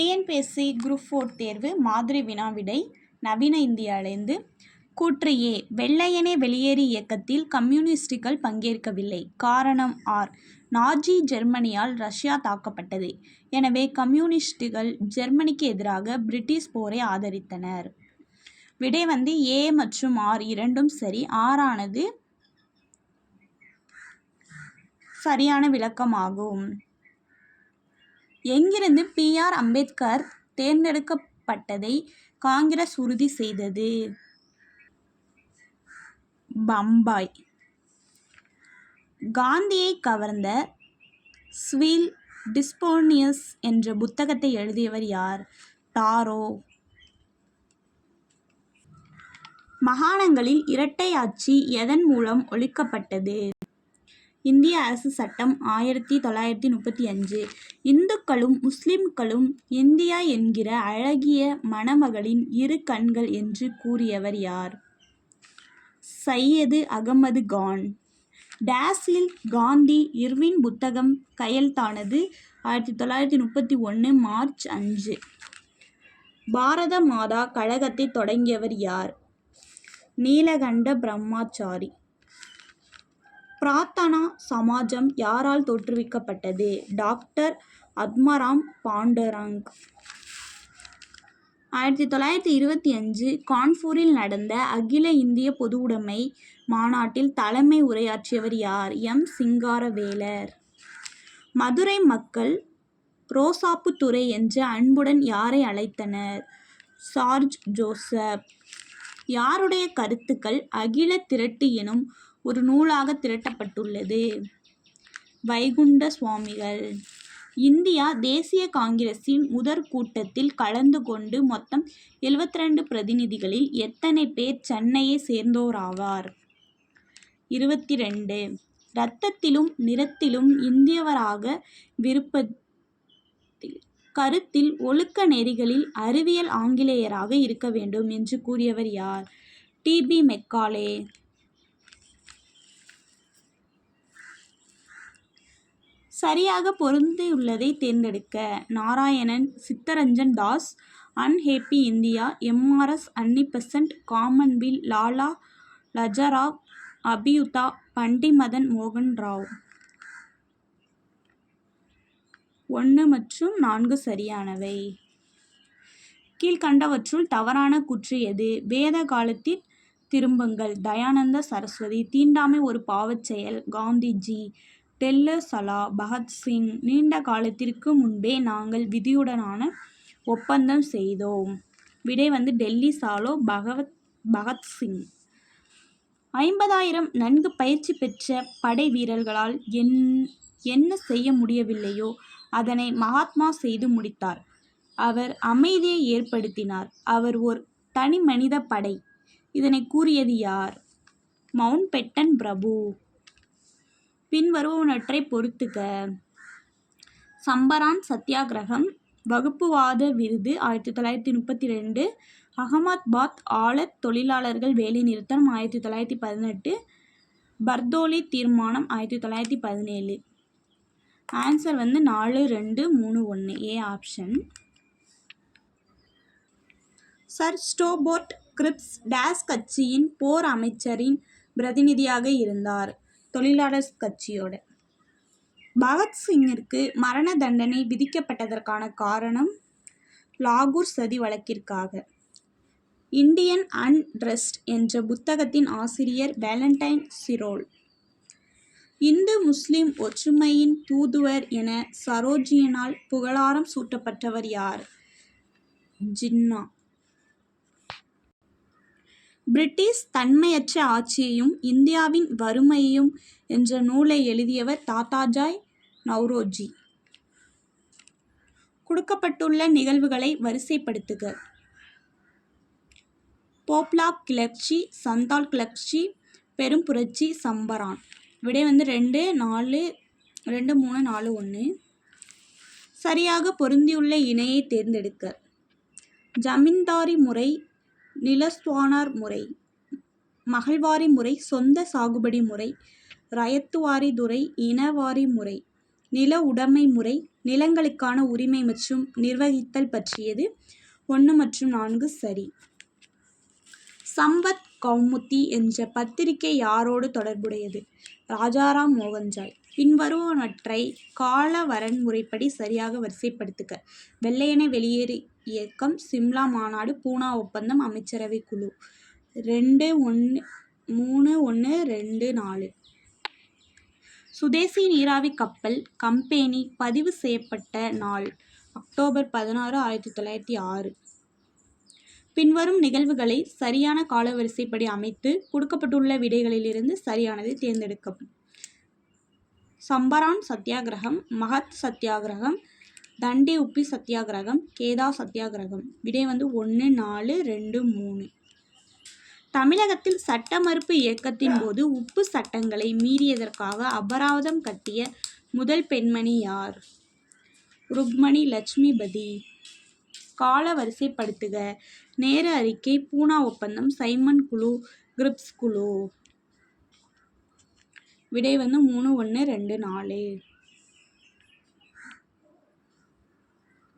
TNPSC group four தேர்வு மாதிரி வினாவிடை நவீன இந்தியாவிலேருந்து கூற்று ஏ. வெள்ளையனே வெளியேறு இயக்கத்தில் கம்யூனிஸ்டுகள் பங்கேற்கவில்லை. காரணம் ஆர். நாஜி ஜெர்மனியால் ரஷ்யா தாக்கப்பட்டது. எனவே கம்யூனிஸ்டுகள் ஜெர்மனிக்கு எதிராக பிரிட்டிஷ் போரை ஆதரித்தனர். விடை வந்து ஏ மற்றும் ஆர் இரண்டும் சரி. ஆறானது சரியான விளக்கமாகும். எங்கிருந்து பி. ஆர். அம்பேத்கர் தேர்ந்தெடுக்கப்பட்டதை காங்கிரஸ் உறுதி செய்தது? பம்பாய். காந்தியை கவர்ந்த ஸ்வீல் டிஸ்போனியஸ் என்ற புத்தகத்தை எழுதியவர் யார்? டாரோ. மாகாணங்களில் இரட்டை ஆட்சி எதன் மூலம் ஒழிக்கப்பட்டது? இந்திய அரசு சட்டம் ஆயிரத்தி தொள்ளாயிரத்தி முப்பத்தி அஞ்சு. இந்துக்களும் முஸ்லிம்களும் இந்தியா என்கிற அழகிய மணமகளின் இரு கண்கள் என்று கூறியவர் யார்? சையது அகமது கான். டேஸில் காந்தி இர்வின் புத்தகம் கையெழுத்தானது ஆயிரத்தி தொள்ளாயிரத்தி முப்பத்தி ஒன்று மார்ச் அஞ்சு. பாரத மாதா கழகத்தை தொடங்கியவர் யார்? நீலகண்ட பிரம்மாச்சாரி. பிரார்த்தனா சமாஜம் யாரால் தோற்றுவிக்கப்பட்டது? டாக்டர் அத்மராம் பாண்டரங் ஆயிரத்தி தொள்ளாயிரத்தி இருபத்தி அஞ்சு கான்பூரில் நடந்த அகில இந்திய பொதுவுடைமை மாநாட்டில் தலைமை உரையாற்றியவர் யார்? எம். சிங்காரவேலர். மதுரை மக்கள் ரோசாப்புத்துறை என்று அன்புடன் யாரை அழைத்தனர்? சார்ஜ் ஜோசப். யாருடைய கருத்துக்கள் அகில திரட்டு எனும் ஒரு நூலாக திரட்டப்பட்டுள்ளது. வைகுண்ட சுவாமிகள். இந்தியா தேசிய காங்கிரஸின் முதற் கூட்டத்தில் கலந்து கொண்டு மொத்தம் எழுபத்தி ரெண்டு பிரதிநிதிகளில் எத்தனை பேர் சென்னையை சேர்ந்தோராவார்? இருபத்தி ரெண்டு இரத்தத்திலும் நிறத்திலும் இந்தியவராக விருப்பத்தில் கருத்தில் ஒழுக்க நெறிகளில் அறிவியல் ஆங்கிலேயராக இருக்க வேண்டும் என்று கூறியவர் யார்? T B Macaulay. சரியாக பொருந்தியுள்ளதை தேர்ந்தெடுக்க Narayanan Chittaranjan Das unhappy India M R S Annie Besant commonweal Lala லஜராவ் அபியுதா பண்டிமதன் மோகன் ராவ். ஒன்று மற்றும் நான்கு சரியானவை. கீழ்கண்டவற்றுள் தவறான குற்று எது? வேத காலத்தில் திரும்புங்கள். தயானந்த சரஸ்வதி தீண்டாமை ஒரு பாவச் செயல். காந்திஜி டெல்லர் சலா பகத்சிங் நீண்ட காலத்திற்கு முன்பே நாங்கள் விதியுடனான ஒப்பந்தம் செய்தோம். விடை வந்து டெல்லி சாலோ பகவத் பகத்சிங். ஐம்பதாயிரம் நன்கு பயிற்சி பெற்ற படை வீரர்களால் என் என்ன செய்ய முடியவில்லையோ அதனை மகாத்மா செய்து முடித்தார். அவர் அமைதியை ஏற்படுத்தினார். அவர் ஒரு தனி மனித படை. இதனை கூறியது யார்? மவுண்ட் பெட்டன் பிரபு. பின்வருவனவற்றை பொறுத்துக. சம்பரான் சத்தியாகிரகம் வகுப்புவாத விருது ஆயிரத்தி தொள்ளாயிரத்தி முப்பத்தி ரெண்டு அகமத்பாத் ஆழத் தொழிலாளர்கள் வேலைநிறுத்தம் ஆயிரத்தி தொள்ளாயிரத்தி பதினெட்டு பர்தோலி தீர்மானம் ஆயிரத்தி தொள்ளாயிரத்தி பதினேழு. ஆன்சர் வந்து நாலு ரெண்டு மூணு ஒன்று A option sir Stafford Cripps days கட்சியின் போர் அமைச்சரின் பிரதிநிதியாக இருந்தார். தொழிலாளர் கட்சியோட. பகத்சிங்கிற்கு மரண தண்டனை விதிக்கப்பட்டதற்கான காரணம் லாகூர் சதி வழக்கிற்காக. இந்தியன் அன்ட்ரஸ்ட் என்ற புத்தகத்தின் ஆசிரியர் வேலண்டைன் சிரோல். இந்து முஸ்லிம் ஒற்றுமையின் தூதுவர் என சரோஜியனால் புகழாரம் சூட்டப்பட்டவர் யார்? ஜின்னா. பிரிட்டிஷ் தன்மையற்ற ஆட்சியையும் இந்தியாவின் வறுமையையும் என்ற நூலை எழுதியவர் தாத்தாஜாய் நவ்ரோஜி. கொடுக்கப்பட்டுள்ள நிகழ்வுகளை வரிசைப்படுத்துக. போப்லா கிளர்ச்சி சந்தால் கிளர்ச்சி பெரும் புரட்சி சம்பரான். விடை வந்து ரெண்டு நாலு ரெண்டு மூணு நாலு ஒன்று சரியாக பொருந்தியுள்ள இணையை தேர்ந்தெடுக்க. ஜமீன்தாரி முறை நிலஸ்துவானார் முறை. மகள்வாரி முறை சொந்த சாகுபடி முறை. ரயத்துவாரி துறை இனவாரி முறை. நில உடைமை முறை நிலங்களுக்கான உரிமை மற்றும் நிர்வகித்தல் பற்றியது ஒன்று மற்றும் நான்கு சரி. சம்பத் கௌமுத்தி என்ற பத்திரிகை யாரோடு தொடர்புடையது? ராஜாராம் மோகன்ஜாய். பின்வருவனவற்றை கால வரன்முறைப்படி சரியாக வரிசைப்படுத்துக. வெள்ளையனை வெளியேறி இயக்கம் சிம்லா மாநாடு பூனா ஒப்பந்தம் அமைச்சரவை குழு. ரெண்டு ஒன்று மூணு ஒன்று ரெண்டு நாலு. சுதேசி நீராவி கப்பல் கம்பெனி பதிவு செய்யப்பட்ட நாள் அக்டோபர் பதினாறு ஆயிரத்தி தொள்ளாயிரத்தி ஆறு. பின்வரும் நிகழ்வுகளை சரியான காலவரிசைப்படி அமைத்து கொடுக்கப்பட்டுள்ள விடைகளிலிருந்து சரியானதை தேர்ந்தெடுக்கவும். சம்பரான் சத்தியாகிரகம் மகத் சத்தியாகிரகம் தண்டி உப்பி சத்தியாகிரகம் கேதா சத்தியாகிரகம். விடை வந்து ஒன்று நாலு ரெண்டு மூணு. தமிழகத்தில் சட்ட மறுப்பு இயக்கத்தின் போது உப்பு சட்டங்களை மீறியதற்காக அபராதம் கட்டிய முதல் பெண்மணி யார்? ருக்மணி லட்சுமிபதி. கால வரிசைப்படுத்துக நேர அறிக்கை பூனா ஒப்பந்தம் சைமன் குழு கிரிப்ஸ் குழு. விடை வந்து மூணு ஒன்று ரெண்டு நாலு.